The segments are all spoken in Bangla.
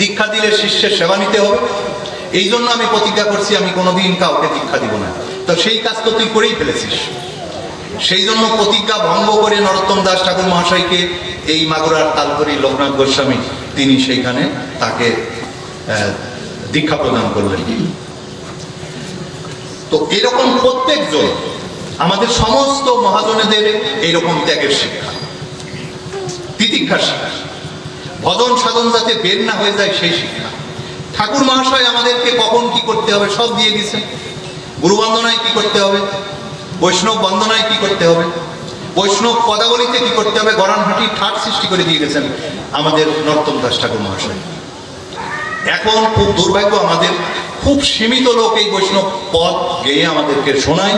দীক্ষা দিলে শিষ্যের সেবা নিতে হবে। এই জন্য আমি প্রতিজ্ঞা করছি, আমি কোনোদিন কাউকে দীক্ষা দিব না। তো সেই কাজ তো তুই করেই ফেলেছিস। সেই জন্য প্রতিজ্ঞা ভঙ্গ করে নরোত্তম দাস ঠাকুর মহাশয়কে এই মাগুরার তালপরি লোকনাথ গোস্বামী, তিনি সেইখানে তাকে দীক্ষা প্রদান করলেন। তো এরকম প্রত্যেকজন, আমাদের সমস্ত মহাজনেদের এইরকম ত্যাগের শিক্ষা, তিতিক্ষার শিক্ষা। ভজন সাধন যাতে বের না হয়ে যায়, সেই শিক্ষা। ঠাকুর মহাশয় আমাদেরকে কখন কি করতে হবে সব দিয়ে দিয়েছেন। গুরু বন্দনায় কি করতে হবে? বৈষ্ণব বন্দনায় কি করতে হবে? বৈষ্ণব পদাবলিতে কি করতে হবে? গড়ানহাটি ঠাট সৃষ্টি করে দিয়ে গেছেন আমাদের নর্তম দাস ঠাকুর মহাশয়। এখন খুব দুর্ভাগ্য আমাদের খুব সীমিত লোক এই বৈষ্ণব পদ গেয়ে আমাদেরকে শোনায়।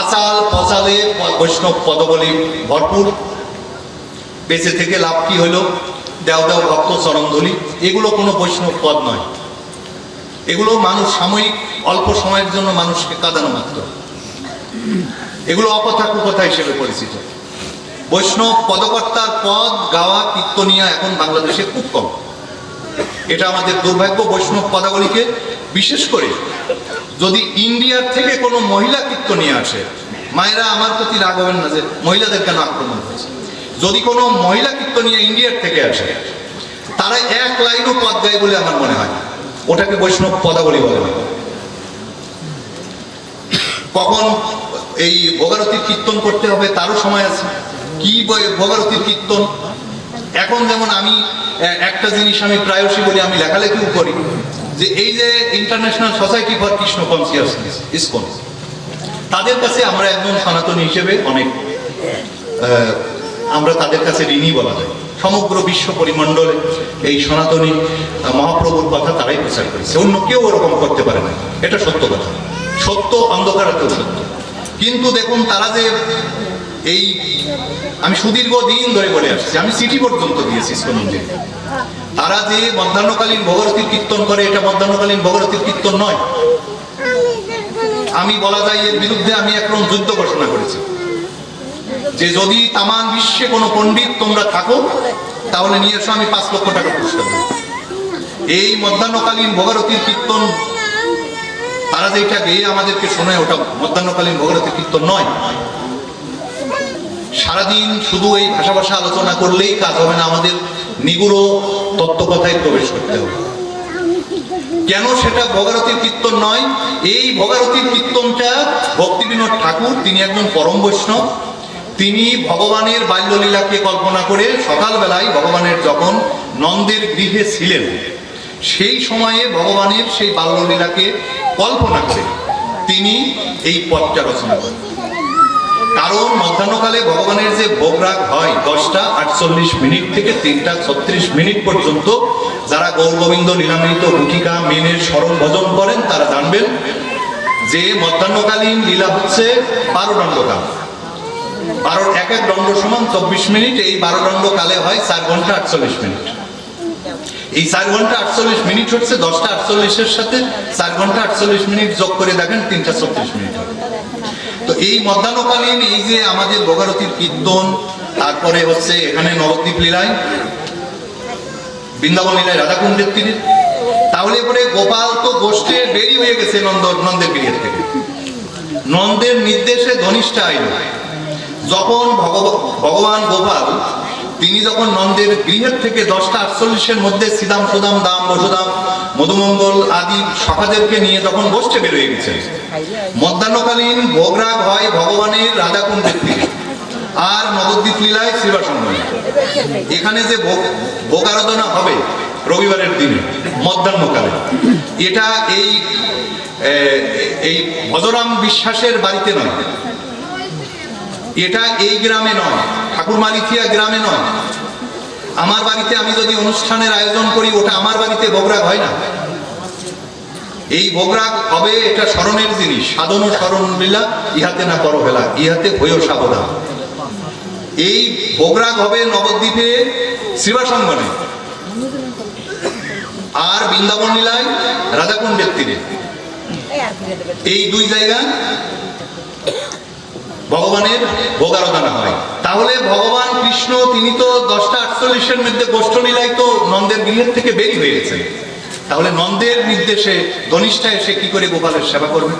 আচাল পচালে বৈষ্ণব পদবলী ভরপুর। বেঁচে থেকে লাভ কি হলো? দেও দেও ভক্ত চরণধলি এগুলো কোনো বৈষ্ণব পদ নয়। এগুলো মানুষ সাময়িক, অল্প সময়ের জন্য মানুষকে কাঁদানো মাত্র। এগুলো অকথা কুকথা হিসেবে পরিচিত। বৈষ্ণব পদকর্তার পদ গাওয়া, কীর্তনিয়া এখন বাংলাদেশে খুব কম। এটা আমাদের দুর্ভাগ্য বৈষ্ণব পদাবলীকে, বিশেষ করে যদি ইন্ডিয়ার থেকে কোনো মহিলা কীর্তনিয়া আসে, মায়েরা আমার প্রতি রাগ হবেন না যে মহিলাদের কেন আক্রমণ যদি কোনো মহিলা কীর্তনিয়া ইন্ডিয়ার থেকে আসে, তারা এক লাইনও পদ গায় বলে আমার মনে হয় ওটাকে বৈষ্ণব পদাবলী বলে। কখন এই ভোগারতির কীর্তন করতে হবে তারও সময় আছে। কি ভোগারতির কীর্তন? এখন যেমন আমি একটা জিনিস আমি প্রায়শই বলি, আমি লেখালেখিও করি, যে এই যে international society for Krishna consciousness ISKCON তাদের কাছে আমরা একজন সনাতনী হিসেবে অনেক আমরা তাদের কাছে ঋণী বলা যায়। সমগ্র বিশ্ব পরিমণ্ডলে এই সনাতনী মহাপ্রভুর কথা তারাই প্রচার করেছে। অন্য কেউ ওরকম করতে পারে না। এটা সত্য কথা। সত্য অন্ধকারাতেও সত্য। কিন্তু দেখুন, তারা যে এই, আমি সুদীর্ঘ দিন ধরে বলে আসছি, আমি সিটি পর্যন্ত দিয়েছি ইস্কন মন্দিরে। তারা যে মধ্যাহ্নকালীন ভগরতির কীর্তন করে, এটা মধ্যাহ্নকালীন ভগরতির কীর্তন নয়। আমি বলা যায় এর বিরুদ্ধে আমি একরকম যুদ্ধ ঘোষণা করেছি। যে যদি তামান বিশ্বে কোনো পণ্ডিত তোমরা থাকো, তাহলে নিয়ে এসো, আমি পাঁচ লক্ষ টাকা পুরস্কার এই মধ্যাহ্নকালীন ভগরতির কীর্তন, তারা যেটা গেয়ে আমাদেরকে শোনায়, ওটা মধ্যাহ্নকালীন ভগরতির কীর্তন নয়। সারাদিন শুধু এই ভাষা ভাষা আলোচনা করলেই কাজ হবে না, আমাদের নিগুড়ো তত্ত্বকথায় প্রবেশ করতে হবে। কেন সেটা ভোগারতির কীর্তন নয়? এই ভোগারতির কীর্তনটা ভক্তিবিনোদ ঠাকুর, তিনি একজন পরম বৈষ্ণব। তিনি ভগবানের বাল্যলীলাকে কল্পনা করে সকালবেলায় ভগবানের যখন নন্দের গৃহে ছিলেন, সেই সময়ে ভগবানের সেই বাল্যলীলাকে কল্পনা করে তিনি এই পথটা রচনা করেন। কারণ মধ্যাহ্নকালে ভগবানের যে ভোগরাগ হয় দশটা আটচল্লিশ মিনিট থেকে তিনটা ছত্রিশ মিনিট পর্যন্ত, যারা গৌরগোবিন্দ, লীলামৃত, গুটিকা, মেনের স্মরণ ভজন করেন, তারা জানবেন যে মধ্যাহ্নকালীন লীলা হচ্ছে বারো দণ্ডকাল বারো এক এক দণ্ড সমান চব্বিশ মিনিট, এই বারো দণ্ড কালে হয় চার ঘণ্টা আটচল্লিশ মিনিট। এই চার ঘণ্টা আটচল্লিশ মিনিট হচ্ছে দশটা আটচল্লিশের সাথে চার ঘণ্টা আটচল্লিশ মিনিট যোগ করে দেখেন তিনটা ছত্রিশ মিনিট তো এই মধ্যাহ্নকালীন এই যে আমাদের ভোগারতির কীর্তন, তারপরে হচ্ছে এখানে নবদ্বীপ লীলায়, বৃন্দাবন লীলায় রাধাকুণ্ডের তীরে, তাহলে পরে গোপাল তো গোষ্ঠে বেরি হয়ে গেছে নন্দ নন্দের গৃহের থেকে। নন্দের নির্দেশে ধনিষ্ঠা আইল যখন ভগব- ভগবান গোপাল, তিনি যখন নন্দের গৃহের থেকে দশটা আটচল্লিশের মধ্যে সিদাম সুদাম, দাম বসুদাম, মধুমঙ্গল আদি সখাদেরকে নিয়ে যখন গোষ্ঠে বেরোয় গেছেন, মধ্যাহ্নকালীন ভোগরাগ হয় ভগবানের রাধাকুণ্ডের থেকে, আর নবদ্বীপ লীলায় শ্রীবাসঙ্গমে এখানে যে ভোগ আরাধনা হবে রবিবারের দিনে, মধ্যাহ্নকালে, এটা এই এই ভজরাম বিশ্বাসের বাড়িতে নয়। এটা এই গ্রামে নয়, ঠাকুর মালিথিয়া গ্রামে নয়। আমার বাড়িতে আমি যদি অনুষ্ঠানের আয়োজন করি, ওটা আমার বাড়িতে ভোগরাগ হয় না। এই ভোগরাগ হবে এটা স্মরণের জিনিস, সাধন ও স্মরণ লীলা, ইহাতে না করো হেলা ইহাতে হয়েও সাবধান। এই ভোগরাগ হবে নবদ্বীপে শ্রীবাসঙ্গনে আর বৃন্দাবন লীলায় রাধাকুণ্ডের তীরে। এই দুই জায়গা ভগবানের ভোগ আরাধনা হয়। তাহলে ভগবান, কৃষ্ণ, তিনি তো দশটা আটচল্লিশের মধ্যে গোষ্ঠলীলাই তো নন্দের গৃহের থেকে বেরিয়ে হয়ে গেছেন। তাহলে নন্দের নির্দেশে ধনিষ্ঠা এসে কি করে গোপালের সেবা করবে?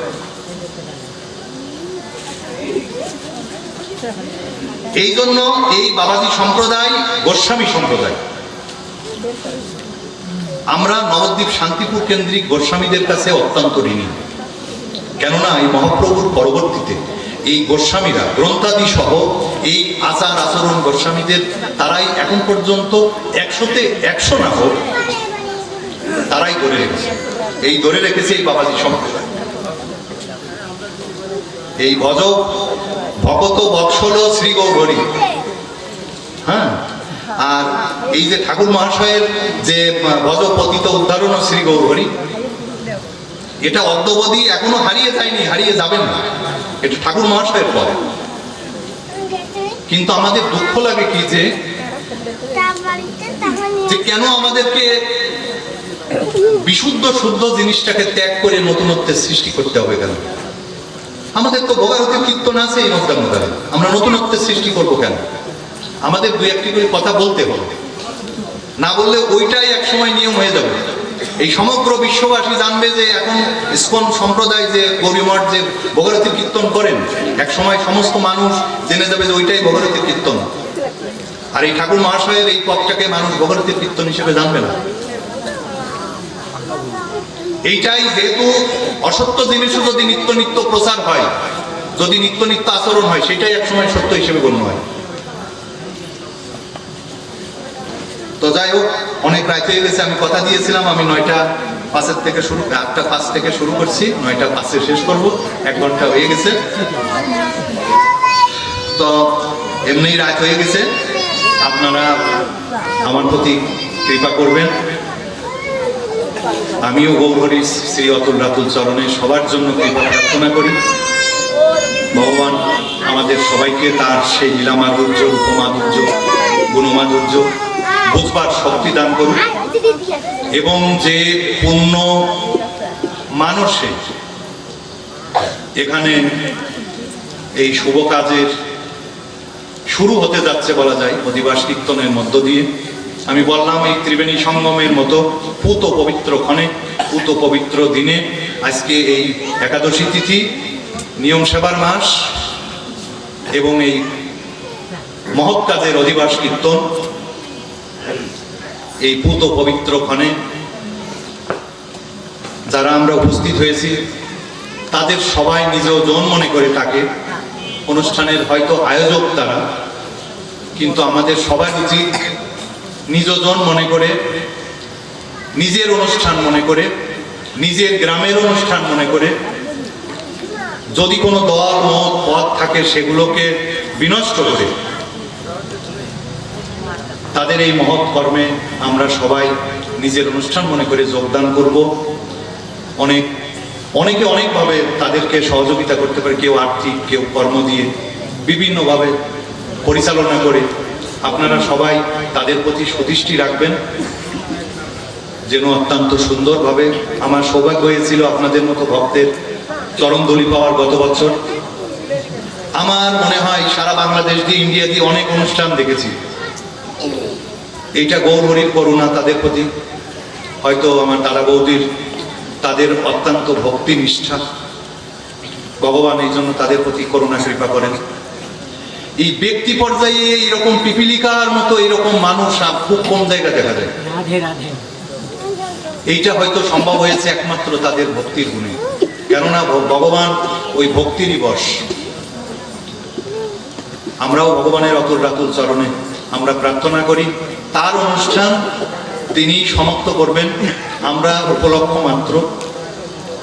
এই জন্য এই বাবাজি সম্প্রদায়, গোস্বামী সম্প্রদায়। আমরা নবদ্বীপ শান্তিপুর কেন্দ্রিক গোস্বামীদের কাছে অত্যন্ত ঋণী। কেননা এই মহাপ্রভুর পরবর্তীতে এই গোস্বামীরা গ্রন্থাদি সহ এই আচার আচরণ গোস্বামীদের, তারাই এখন পর্যন্ত একশোতে একশো না হোক, তারাই ধরে রেখেছে। এই ধরে রেখেছে এই বাবাজি সম্প্রদায়। এই ভজ ভগত বৎসল শ্রী গৌরী। হ্যাঁ? আর এই যে ঠাকুর মহাশয়ের যে ভজ পতিত উদ্ধারণ শ্রী গৌরী, এটা অদ্যবধি এখনও হারিয়ে যায়নি, হারিয়ে যাবেন না। এটা ঠাকুর মহাশয়ের পর কিন্তু আমাদের দুঃখ লাগে কি যে কেন আমাদেরকে বিশুদ্ধ শুদ্ধ জিনিসটাকে ত্যাগ করে নতুনত্বের সৃষ্টি করতে হবে কেন? আমাদের তো ভোগারতির কীর্তন আছে এই মধ্যে আমরা নতুনত্বের সৃষ্টি করব কেন? আমাদের দুই একটি করে কথা বলতে হবে। না বললে ওইটাই এক সময় নিয়ম হয়ে যাবে। এই সমগ্র বিশ্ববাসী জানবে যে এখন ইস্কন সম্প্রদায় যে গৌরীমঠ যে ভোগরতির কীর্তন করেন এক সময় সমস্ত মানুষ জেনে যাবে যে ওইটাই ভোগরতির কীর্তন। আর এই ঠাকুর মহাশয়ের এই পথটাকে মানুষ ভোগরতির কীর্তন হিসেবে জানবে না। এইটাই যেহেতু অসত্য জিনিসও যদি নিত্য নিত্য প্রচার হয়, যদি নিত্য নিত্য আচরণ হয়, সেটাই একসময় সত্য হিসেবে গণ্য হয়। তো যাই হোক, অনেক হয়ে গেছে, আমি কথা দিয়েছিলাম, আমি নয়টা পাঁচের থেকে শুরু, আটটা পাঁচ থেকে শুরু করছি, নয়টা পাঁচে শেষ করব, এক ঘণ্টা হয়ে গেছে। তো এমনি রাত হয়ে গেছে, আপনারা আমার প্রতি কৃপা করবেন। আমিও গৌরহরি শ্রী অতুল রাতুল চরণে সবার জন্য কৃপা প্রার্থনা করি। ভগবান আমাদের সবাইকে তার সেই লীলামাধুর্য, উপমাধুর্য, গুণমাধুর্য বুঝবার শক্তি দান করুন। এবং যে পুণ্য মানুষে এখানে এই শুভ কাজের শুরু হতে যাচ্ছে বলা যায় অধিবাস কীর্তনের মধ্য দিয়ে। আমি বললাম, এই ত্রিবেণী সঙ্গমের মতো পুত পবিত্র ক্ষণে, পুত পবিত্র দিনে আজকে এই একাদশী তিথি, নিয়ম সেবার মাস এবং এই মহৎ কাজের অধিবাস কীর্তন এই পুত পবিত্র ক্ষণে যারা আমরা উপস্থিত হয়েছি, তাদের সবাই নিজ জন মনে করে থাকে। অনুষ্ঠানের হয়তো আয়োজক তারা, কিন্তু আমাদের সবার উচিত নিজজন মনে করে, নিজের অনুষ্ঠান মনে করে, নিজের গ্রামের অনুষ্ঠান মনে করে। যদি কোনো দল, মত পথ থাকে, সেগুলোকে বিনষ্ট করে তাদের এই মহৎ কর্মে আমরা সবাই নিজের অনুষ্ঠান মনে করে যোগদান করব। অনেক, অনেকে অনেকভাবে তাদেরকে সহযোগিতা করতে পারে, কেউ আর্থিক, কেউ কর্ম দিয়ে বিভিন্নভাবে পরিচালনা করে। আপনারা সবাই তাদের প্রতি সদিষ্টি রাখবেন। যেন অত্যন্ত সুন্দরভাবে আমার সৌভাগ্য হয়েছিল আপনাদের মতো ভক্তের চরণধলি পাওয়ার গত বছর। আমার মনে হয় সারা বাংলাদেশ দিয়ে, ইন্ডিয়া দিয়ে অনেক অনুষ্ঠান দেখেছি। এইটা গৌরহরির করুণা তাদের প্রতি। হয়তো আমার দাদা বৌদির তাদের অত্যন্ত ভক্তি নিষ্ঠা। ভগবান এই জন্য তাদের প্রতি করুণা কৃপা করেন। এই ব্যক্তি পর্যায়ে এরকম পিপিলিকার মতো এরকম মানুষ খুব কম জায়গা দেখা যায়। এইটা হয়তো সম্ভব হয়েছে একমাত্র তাদের ভক্তির গুণে। কেননা ভগবান ওই ভক্তিরই বশ। আমরাও ভগবানের অতুল রাতুল চরণে আমরা প্রার্থনা করি। তার অনুষ্ঠান তিনি সমাপ্ত করবেন। আমরা উপলক্ষ মাত্র।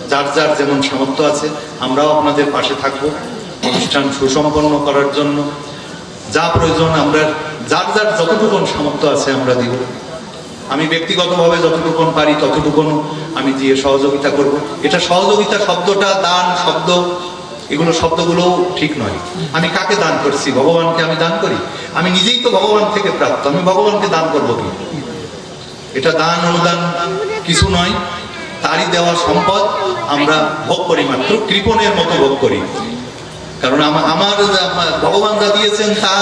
যার যার যেমন সামর্থ্য আছে, আমরাও আপনাদের পাশে থাকব অনুষ্ঠান সুসম্পন্ন করার জন্য। যা প্রয়োজন আমরা, যার যার যতটুকু সামর্থ্য আছে আমরা দিব। আমি ব্যক্তিগতভাবে যতটুকুন পারি ততটুকুন আমি দিয়ে সহযোগিতা করব। এটা সহযোগিতা শব্দটা, দান শব্দ এগুলো শব্দগুলো ঠিক নয়। আমি কাকে দান করছি? ভগবানকে আমি দান করি? আমি নিজেই তো ভগবান থেকে প্রাপ্ত। আমি ভগবানকে দান করব কি? এটা দান, অনুদান কিছু নয়। তারই দেওয়া সম্পদ আমরা ভোগ করি মাত্র, কৃপণের মতো ভোগ করি। কারণ আমার ভগবান যা দিয়েছেন তা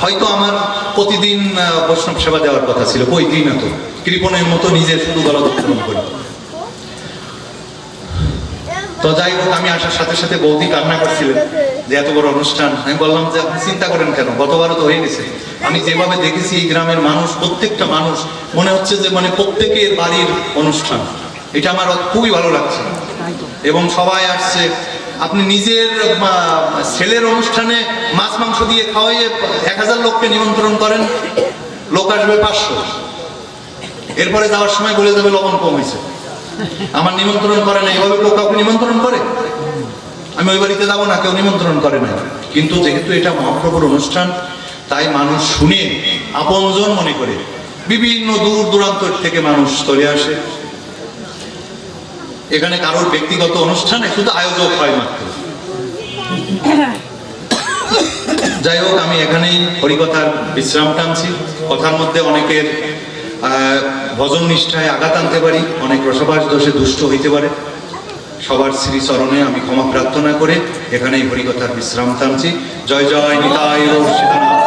হয়তো আমার প্রতিদিন বৈষ্ণব সেবা দেওয়ার কথা ছিল। কই? দিন তো। কৃপণের মতো নিজের শুধু গলা করি। তো যাই হোক, আমি আসার সাথে সাথে বৌদি কান্না করছিলেন যে এত বড় অনুষ্ঠান। আমি বললাম যে, আপনি চিন্তা করেন কেন? গতবারও তো হয়ে গেছে। আমি যেভাবে দেখেছি এই গ্রামের মানুষ, প্রত্যেকটা মানুষ, মনে হচ্ছে যে মানে প্রত্যেকের বাড়ির অনুষ্ঠান। এটা আমার খুবই ভালো লাগছে। এবং সবাই আসছে। আপনি নিজের ছেলের অনুষ্ঠানে মাছ, মাংস দিয়ে খাওয়াইয়ে এক হাজার লোককে নিমন্ত্রণ করেন। লোক আসবে পাঁচশো। এরপরে যাওয়ার সময় বলে যাবে লবণ কম হয়েছে। আমার নিমন্ত্রণ করে না, এভাবে কেউ কাউকে নিমন্ত্রণ করে? আমি ওই বাড়িতে যাব না, কেউ নিমন্ত্রণ করে না। কিন্তু যেহেতু এটা মহাপ্রভুর অনুষ্ঠান, তাই মানুষ শুনে আপনজন মনে করে। বিভিন্ন দূর দূরান্ত থেকে মানুষ চলে আসে। এখানে কারোর ব্যক্তিগত অনুষ্ঠানে শুধু আয়োজক হয় মাত্র। যাই হোক, আমি এখানেই হরিকথার বিশ্রাম টানছি। কথার মধ্যে অনেকের ভজন নিষ্ঠায় আঘাত আনতে পারি, অনেক রসবাস দোষে দুষ্ট হইতে পারে। সবার শ্রী চরণে আমি ক্ষমা প্রার্থনা করে এখানেই হরিকথার বিশ্রাম টানছি। জয় জয় নিতায় সীতানাথ